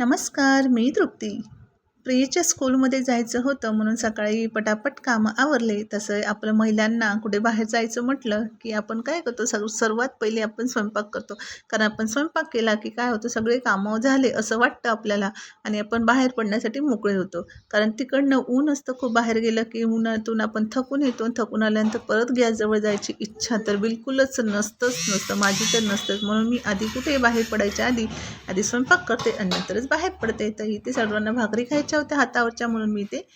नमस्कार मी तृप्ती. प्रियेच्या स्कूलमध्ये जायचं होतं म्हणून सकाळी पटापट कामं आवरले. तसं आपलं महिलांना कुठे बाहेर जायचं म्हटलं की आपण काय करतो? सग सर्वात पहिले आपण स्वयंपाक करतो. कारण आपण स्वयंपाक केला की काय होतं? सगळे कामं झाले असं वाटतं आपल्याला आणि आपण बाहेर पडण्यासाठी मोकळे होतो. कारण तिकडनं ऊन असतं खूप बाहेर गेलं की उन्हातून आपण थकून येतो थकून आल्यानंतर परत गॅसजवळ जायची इच्छा तर बिलकुलच नसतंच नसतं. माझी तर नसतंच. म्हणून मी आधी कुठे बाहेर पडायच्या आधी आधी स्वयंपाक करते आणि नंतरच बाहेर पडते. तर इथे सर्वांना भाकरी खायच्या होत्या हातावरच्या म्हणून मी ते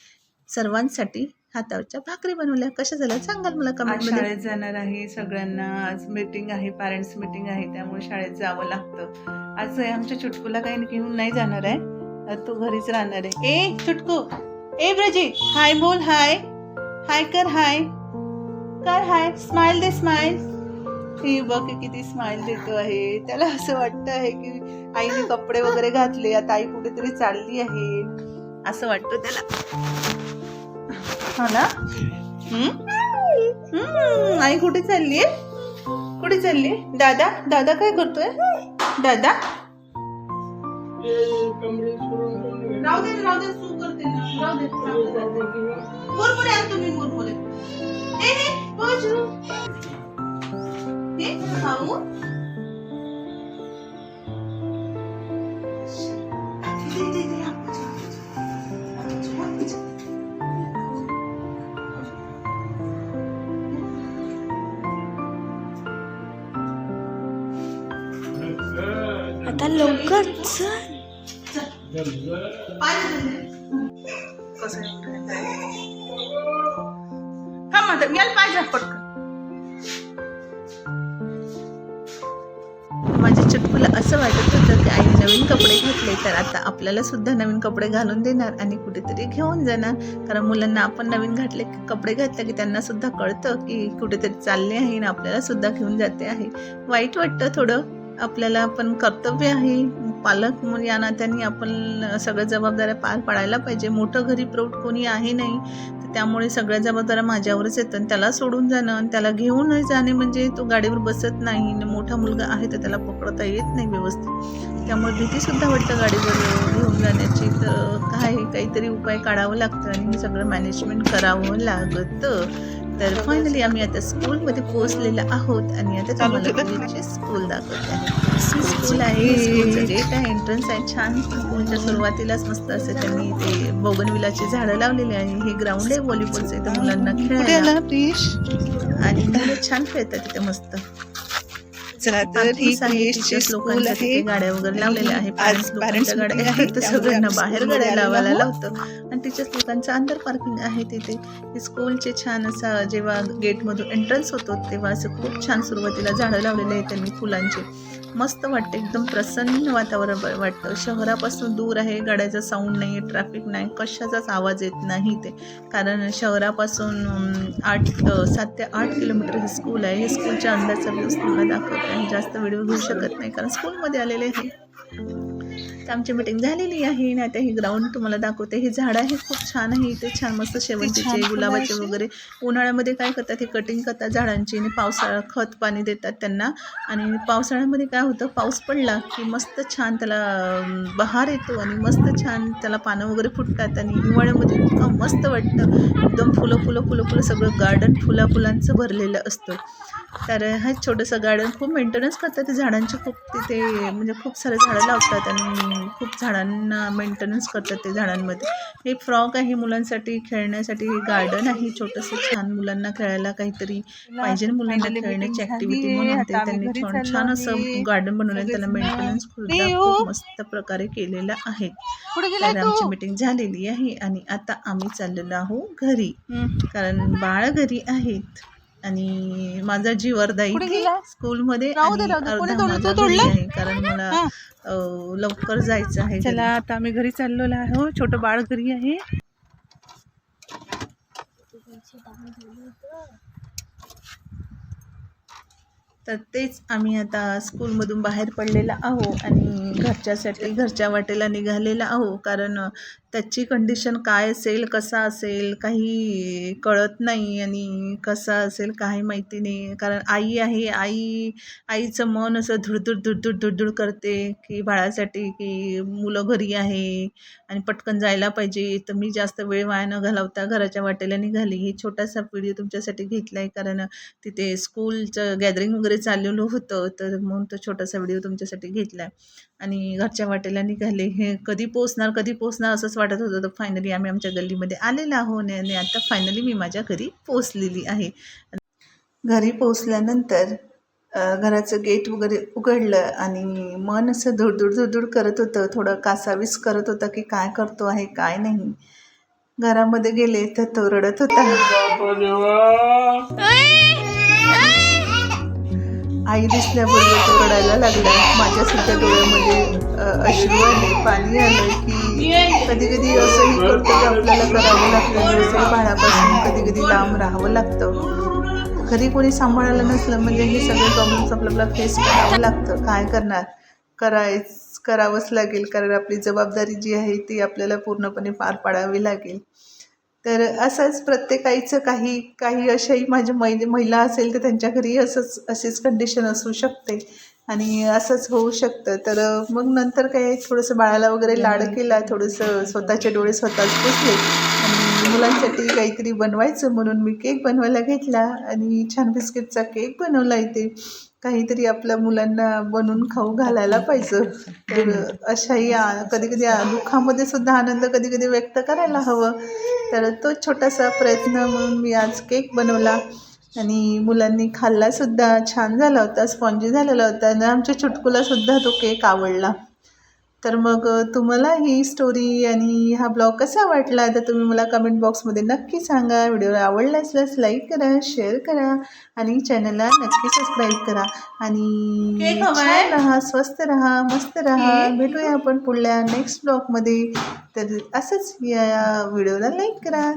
सर्वांसाठी हातावरच्या भाकरी बनवल्या. कशा झाल्या? सांगाल मला कमेंटमध्ये शाळेत जाणार आहे सगळ्यांना. आज मीटिंग आहे पॅरेंट्स मीटिंग आहे त्यामुळे शाळेत जावं लागतं. आज आमच्या चुटकूला काही घेऊन नाही जाणार आहे. तो घरीच राहणार आहे. ए चुटकू! ए ब्रजी! हाय बोल हाय. हाय कर हाय. कर हाय. स्माइल दे स्माइल ही बघ किती स्माइल देतो आहे. त्याला असं वाटतं आहे की आईने कपडे वगैरे घातले आता आई कुठेतरी चालली आहे. असं वाटतं त्याला. हो ना? हम्म? हम्म, आई कुठे चालली कुठे चालली दादा दादा काय करतोय? दादा? राहू दे राहू दे सू करते ना. राहू दे. आता लवकर हा माझ्या चटकूला असं वाटत होतं की आई नवीन कपडे घातले तर आता आपल्याला सुद्धा नवीन कपडे घालून देणार आणि कुठेतरी घेऊन जाणार. कारण मुलांना आपण नवीन घातले कपडे घातले की त्यांना सुद्धा कळतं की कुठेतरी चालले आहे आणि आपल्याला सुद्धा घेऊन जाते आहे. वाईट वाटतं थोडं. आपल्याला पण कर्तव्य आहे. पालक म्हणून या नात्याने आपण सगळ्या जबाबदाऱ्या पार पाडायला पाहिजे. मोठं घरी प्रौढ कोणी आहे नाही तर त्यामुळे सगळ्या जबाबदाऱ्या माझ्यावरच येतं आणि त्याला सोडून जाणं आणि त्याला घेऊन जाणे म्हणजे तो गाडीवर बसत नाही. आणि मोठा मुलगा आहे तर त्याला पकडता येत नाही व्यवस्थित. त्यामुळे भीतीसुद्धा वाटतं गाडीवर घेऊन जाण्याची. तर काय काहीतरी उपाय काढावं लागतं आणि हे सगळं मॅनेजमेंट करावं लागतं. तर फायनली आम्ही आता स्कूलमध्ये पोहोचलेलो आहोत आणि आता तुम्हाला पुढचे स्कूल दाखवत आहे. स्कूल आहे स्कूलचं गेट आहे. एंट्रन्स आहे. छान स्कूलच्या सुरुवातीलाच मस्त असं त्यांनी ते बोगनविलाची झाडं लावलेली आहे. हे ग्राउंड आहे व्हॉलीबॉलचं इथं मुलांना खेळायला आणि मुलं छान खेळतात तिथे मस्त. चला तर ही teachers स्कूल आहे गाड्या वगैरे लावलेल्या आहे आज लोकांच्या गाड्या आहेत तर सगळ्यांना बाहेर गाड्या लावायला लावतं. आणि टीचर्स लोकांचं अंडर पार्किंग आहे तिथे. स्कूलचे छान असा जेव्हा गेटमधून एंट्रन्स होतो तेव्हा असं खूप छान सुरुवातीला झाडं लावलेले आहेत त्यांनी फुलांचे. मस्त वाटतं एकदम प्रसन्न वातावरण वाटतं. शहरापासून दूर आहे गाड्याचा साऊंड नाही आहे ट्रॅफिक नाही कशाचाच आवाज येत नाही ते कारण शहरापासून आठ सात ते आठ किलोमीटर हे स्कूल आहे. हे स्कूलच्या अंदाजचा व्ह्यूज तुम्हाला दाखवते. आहे जास्त व्हिडिओ घेऊ शकत नाही कारण स्कूलमध्ये आलेले आहे तर आमची मीटिंग झालेली आहे आणि आता हे ग्राउंड तुम्हाला दाखवते. हे झाड आहे खूप छान आहे. इथे छान मस्त शेवंतीचे गुलाबाचे. वगैरे. उन्हाळ्यामध्ये काय करतात हे कटिंग करतात झाडांची आणि पावसाळा खत पाणी देतात त्यांना. आणि पावसाळ्यामध्ये काय होतं पाऊस पडला की मस्त छान त्याला बहार येतो आणि मस्त छान त्याला पानं वगैरे फुटतात आणि हिवाळ्यामध्ये इतकं मस्त वाटतं. एकदम फुलं फुलं फुलं फुलं सगळं गार्डन फुला फुलांचं भरलेलं असतं. तर हे छोटंसं गार्डन खूप मेंटेनन्स करतात ते झाडांची खूप तिथे म्हणजे खूप सारे झाडं लावतात आणि खूप झाडांना मेंटेनन्स करतात ते झाडांमध्ये हे फ्रॉक आहे मुलांसाठी खेळण्यासाठी हे गार्डन आहे छोटंसं छान मुलांना खेळायला काहीतरी पाहिजे मुलांना खेळण्याची आहे. म्हणून ते त्यांनी छान छान. असं गार्डन बनवलं त्याला. मेंटेनन्स सुद्धा प्रियो. खूप मस्त प्रकारे केलेलं आहे तर आमची मीटिंग झालेली आहे आणि आता आम्ही चाललेलो आहोत घरी कारण बाळ घरी आहेत आणि माझा जीव अर्धा इथे? स्कूलमध्ये कारण मला लवकर जायचं आहे. चला आता आम्ही घरी चाललेलो आहो छोटं बाळ घरी आहे. तर तेच आम्ही आता स्कूलमधून बाहेर पडलेला आहो आणि घरच्यासाठी घरच्या वाटेला निघालेला आहो कारण त्याची कंडिशन काय असेल कसा असेल काही कळत नाही आणि कसा असेल काही माहिती नाही. कारण आई आहे आई आईचं मन असं धुडधुड धुडधुड धुडधुड करते की बाळासाठी की मुलं घरी आहे आणि पटकन जायला पाहिजे. तर मी जास्त वेळ वाया न घालवता घराच्या वाटेला निघाली ही छोटासा व्हिडिओ तुमच्यासाठी घेतला आहे कारण तिथे स्कूलचं गॅदरिंग वगैरे चाललेलं होतं. तर म्हणून तो छोटासा व्हिडिओ तुमच्यासाठी घेतला आहे आणि घरच्या वाटेला निघाले. हे कधी पोचणार कधी पोचणार असंच वाटत होतं. तर फायनली आम्ही आमच्या गल्लीमध्ये आलेलो आहोत आणि आता फायनली मी माझ्या घरी पोचलेली आहे. घरी पोचल्यानंतर घराचं गेट वगैरे उघडलं आणि मन असं धुडधुड धुडधुड करत होतं. थोडं कासावीस करत होतं की काय करतो आहे काय नाही. घरामध्ये गेले तर तो रडत होता. आई दिसल्याबरोबर तो रडायला लागला. माझ्या सुद्धा डोळ्यामध्ये अश्रू आले पाणी आलं की कधी कधी असंही करतो की आपल्याला करावं लागतं निसर्ग बाळापासून कधी कधी लांब राहावं लागतं. घरी कोणी सांभाळायला नसलं म्हणजे हे सगळे प्रॉब्लेम्स आपल्याला फेस करावं लागतं. काय करणार? करायच करावंच लागेल कारण आपली जबाबदारी जी आहे ती आपल्याला पूर्णपणे पार पाडावी लागेल. तर असंच प्रत्येक आईचं काही काही अशाही माझ्या मै महिला असेल तर त्यांच्या घरी असंच अशीच कंडिशन असू शकते. आणि असंच होऊ शकतं. तर मग नंतर काय थोडंसं बाळाला वगैरे लाड केला. थोडंसं स्वतःचे डोळे स्वतःच पुसले. मुलांसाठी काहीतरी बनवायचं म्हणून मी केक बनवायला घेतला आणि छान बिस्किटचा केक बनवला इथे. काहीतरी आपल्या मुलांना बनवून खाऊ घालायला पाहिजे. तर अशाही कधी कधी दुःखामध्ये सुद्धा आनंद कधी कधी व्यक्त करायला हवं. तर तो छोटासा प्रयत्न म्हणून मी आज केक बनवला आणि मुलांनी खाल्लासुद्धा छान झाला होता स्पॉन्जी झालेला होता आणि आमच्या चुटकूलासुद्धा तो केक आवडला. तर मग तुम्हाला ही स्टोरी आणि हा ब्लॉग कसा वाटला? तर तुम्ही मला कमेंट बॉक्समध्ये नक्की सांगा. व्हिडिओ आवडला असल्यास लाईक करा शेअर करा आणि चॅनलला नक्की सबस्क्राईब करा. आणि? छान राहा स्वस्त राहा मस्त राहा? भेटूया आपण पुढल्या नेक्स्ट ब्लॉगमध्ये तर असंच या व्हिडिओला लाईक करा.